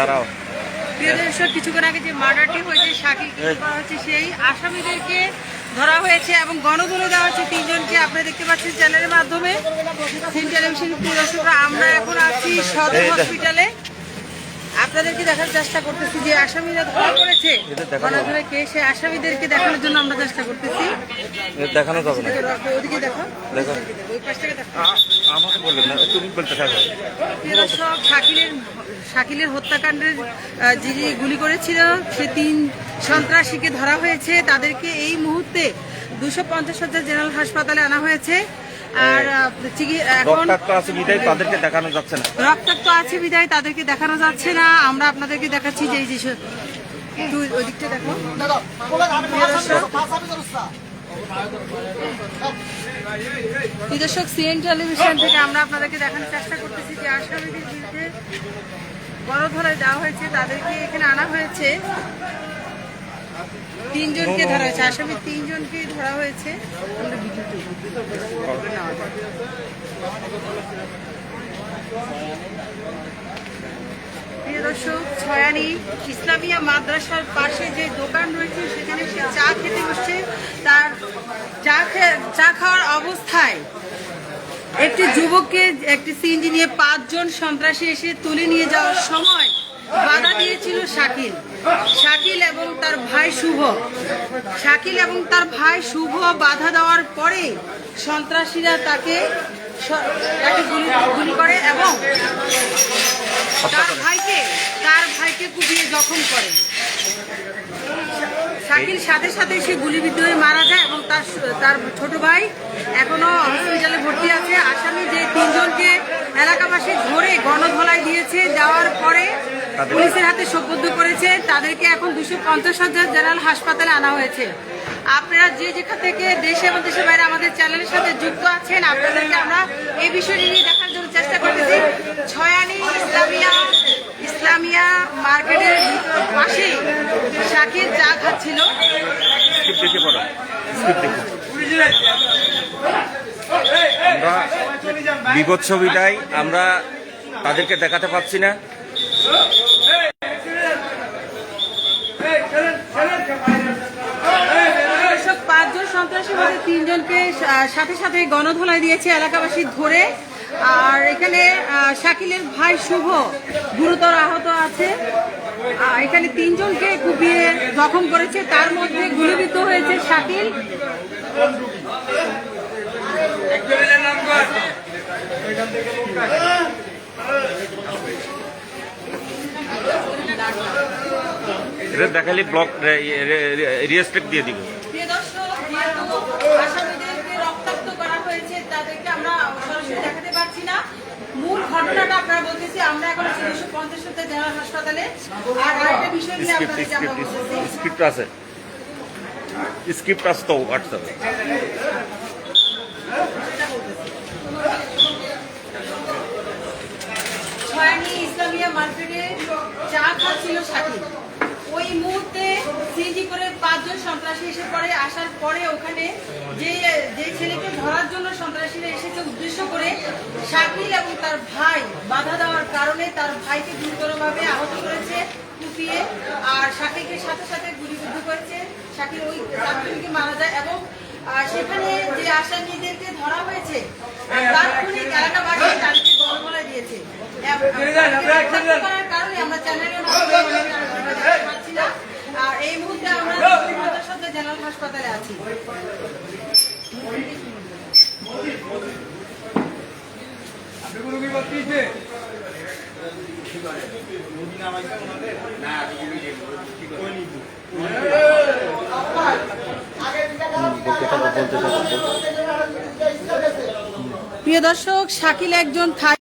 দাঁড়াও। কিছুক্ষণ আগে যে মার্ডারটি হয়েছে শাকিল করা হচ্ছে সেই আসামিদেরকে ধরা হয়েছে এবং গণধুলো দেওয়া হচ্ছে তিনজনকে। আপনারা দেখতে পাচ্ছেন চ্যানেলের মাধ্যমে। টেলিভিশন দর্শকরা আমরা এখন আছি সদর হসপিটালে আপনাদেরকে দেখার চেষ্টা করতেছি যে আসামিরা ধরা পড়েছে। গণধুলো কে সে আসামিদেরকে দেখানোর জন্য আমরা চেষ্টা করতেছি। দেখানো যাবে না। ওদিকে দেখো দেখো। ওই পাশ থেকে দেখো আমাকে বলবেন না তুমি বলতে থাকো। দর্শক শাকিলের হত্যাকাণ্ডের যিনি গুলি করেছিল সে তিন সন্ত্রাসীকে ধরা হয়েছে। তাদেরকে এই মুহূর্তে দুশো পঞ্চাশ হাজার জেনারেল হাসপাতালে আনা হয়েছে। আর এখন আছে বিদায় তাদেরকে দেখানো যাচ্ছে না। রক্তাক্ত আছে বিদায় তাদেরকে দেখানো যাচ্ছে না। আমরা আপনাদেরকে দেখাচ্ছি যে এই যে দেখো। দর্শক সিএন টেলিভিশন থেকে আমরা আপনাদেরকে দেখানোর চেষ্টা করতেছি যে আসামিদের বিরুদ্ধে বড় ধরায় দেওয়া হয়েছে, তাদেরকে এখানে আনা হয়েছে তিনজনকে ধরা হয়েছে, আসামি তিনজনকে ধরা হয়েছে আমরা। প্রিয় দর্শক, ছয়ানি ইসলামিয়া মাদ্রাসার পাশে যে দোকান রয়েছে, সেখানে সে চা খেতে বসছে। তার চা চা খাওয়ার অবস্থায় একটি যুবককে, একটি সিএনজি নিয়ে পাঁচজন সন্ত্রাসী এসে তুলে নিয়ে যাওয়ার সময় বাধা দিয়েছিল শাকিল। শাকিল এবং তার ভাই শুভ। শাকিল এবং তার ভাই শুভ বাধা দেওয়ার পরে সন্ত্রাসীরা তাকে তাকে গুলি করে এবং তার ভাইকে তার ভাইকে কুপিয়ে জখম করে। শাকিল সাথে সাথে সে গুলিবিদ্ধ হয়ে মারা যায় এবং তার তার ছোট ভাই এখনও হসপিটালে ভর্তি আছে। আসামি যে তিনজনকে এলাকাবাসী ধরে গণধলাই দিয়েছে যাওয়ার পরে পুলিশের হাতে সোপর্দ করেছে। তাদেরকে এখন দুশো পঞ্চাশ হাজার জেনারেল হাসপাতালে আনা হয়েছে। আপনারা যে যেখান থেকে দেশে এবং দেশের বাইরে আমাদের চ্যানেলের সাথে যুক্ত আছেন আপনাদেরকে আমরা এই বিষয়টি নিয়ে দেখার জন্য চেষ্টা করতেছি। ছয়ানি ইসলামিয়া ইসলামিয়া মার্কেটের ভিতর পাশে শাকির চা খাচ্ছিল। আমরা বিপদ ছবিটাই আমরা তাদেরকে দেখাতে পাচ্ছি না। পাঁচজন সন্ত্রাসী মধ্যে তিনজনকে সাথে সাথে গণধোলাই দিয়েছে এলাকাবাসী ধরে। আর এখানে শাকিলের ভাই শুভ গুরুতর আহত আছে। এখানে তিনজনকে কুপিয়ে জখম করেছে। তার মধ্যে গুলিবিদ্ধ হয়েছে শাকিল। দেখালে ব্লক রিয়েস্ট্রিক্ট দিয়ে দিব। প্রিয় দর্শক, যেহেতু আসামিদেরকে রক্তাক্ত করা হয়েছে, তাদেরকে আমরা সরাসরি দেখাতে পারছি না। মূল ঘটনাটা আপনারা বলতেছি আমরা এখন আছি দুশো পঞ্চাশ জেনারেল হাসপাতালে। আর আরেকটা বিষয় নিয়ে স্ক্রিপ্ট আপনাদেরকে আমরা স্ক্রিপ্ট আছে। স্ক্রিপ্ট আছে তো হোয়াটসঅ্যাপে ছয়ানি ইসলামিয়া মার্কেটে চা খাচ্ছিল ওই মুহূর্তে সিজি করে পাঁচজন সন্ত্রাসী এসে পড়ে আসার পরে ওখানে যে ছেলেকে ধরার জন্য সন্ত্রাসীরা এসেছে উদ্দেশ্য করে শাকিল এবং তার ভাই বাধা দেওয়ার কারণে তার ভাইকে গুরুতরভাবে আহত করেছে, কুপিয়ে, আর শাকিলকে সাথে সাথে গুলিবিদ্ধ করেছে। শাকিল ওই মারা যায় এবং সেখানে যে আসামিদেরকে ধরা হয়েছে তাৎক্ষণিক এলাকাবাসী তাদেরকে গণবলা দিয়েছে করার কারণে আমরা চ্যানেলের মাধ্যমে আমরা দেখতে পাচ্ছি না। আর এই মুহূর্তে আমরা পঞ্চাশ হাজার জেনারেল হাসপাতালে আছি প্রিয় দর্শক শাকিল একজন থাই